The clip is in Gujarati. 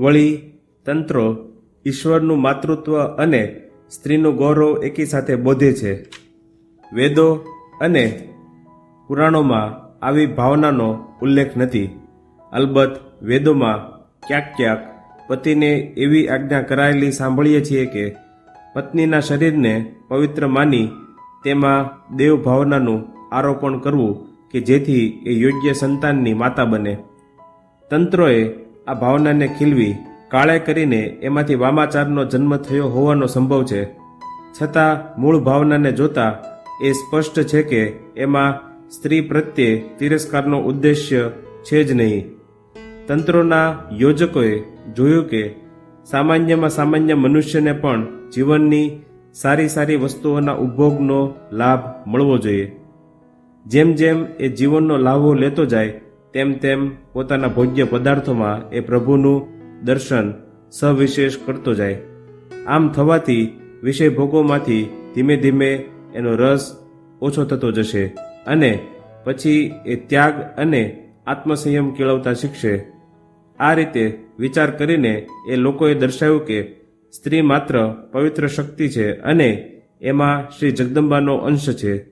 વળી તંત્રો ઈશ્વરનું માતૃત્વ અને સ્ત્રીનું ગૌરવ એકી સાથે બોધે છે. વેદો અને પુરાણોમાં આવી ભાવનાનો ઉલ્લેખ નથી. અલબત્ત વેદોમાં ક્યાંક ક્યાંક પતિને એવી આજ્ઞા કરાયેલી સાંભળીએ છીએ કે પત્નીના શરીરને પવિત્ર માની તેમાં દેવ ભાવનાનું આરોપણ કરવું કે જેથી એ યોગ્ય સંતાનની માતા બને. તંત્રોએ આ ભાવનાને ખીલવી, કાળે કરીને એમાંથી વામાચારનો જન્મ થયો હોવાનો સંભવ છે. છતાં, મૂળ ભાવનાને જોતા એ સ્પષ્ટ છે કે એમાં સ્ત્રી પ્રત્યે તિરસ્કારનો ઉદ્દેશ્ય છે જ નહીં. તંત્રોના યોજકોએ જોયું કે સામાન્યમાં સામાન્ય મનુષ્યને પણ જીવનની સારી સારી વસ્તુઓના ઉપભોગનો લાભ મળવો જોઈએ. જેમ જેમ એ જીવનનો લાભો લેતો જાય તેમ તેમ પોતાના ભોગ્ય પદાર્થોમાં એ પ્રભુનું દર્શન સવિશેષ કરતો જાય. આમ થવાથી વિષય ભોગોમાંથી ધીમે ધીમે એનો રસ ઓછો થતો જશે અને પછી એ ત્યાગ અને આત્મસંયમ કેળવતા શીખશે. આ રીતે વિચાર કરીને એ લોકોએ દર્શાવ્યું કે સ્ત્રી માત્ર પવિત્ર શક્તિ છે અને એમાં શ્રી જગદંબાનો અંશ છે.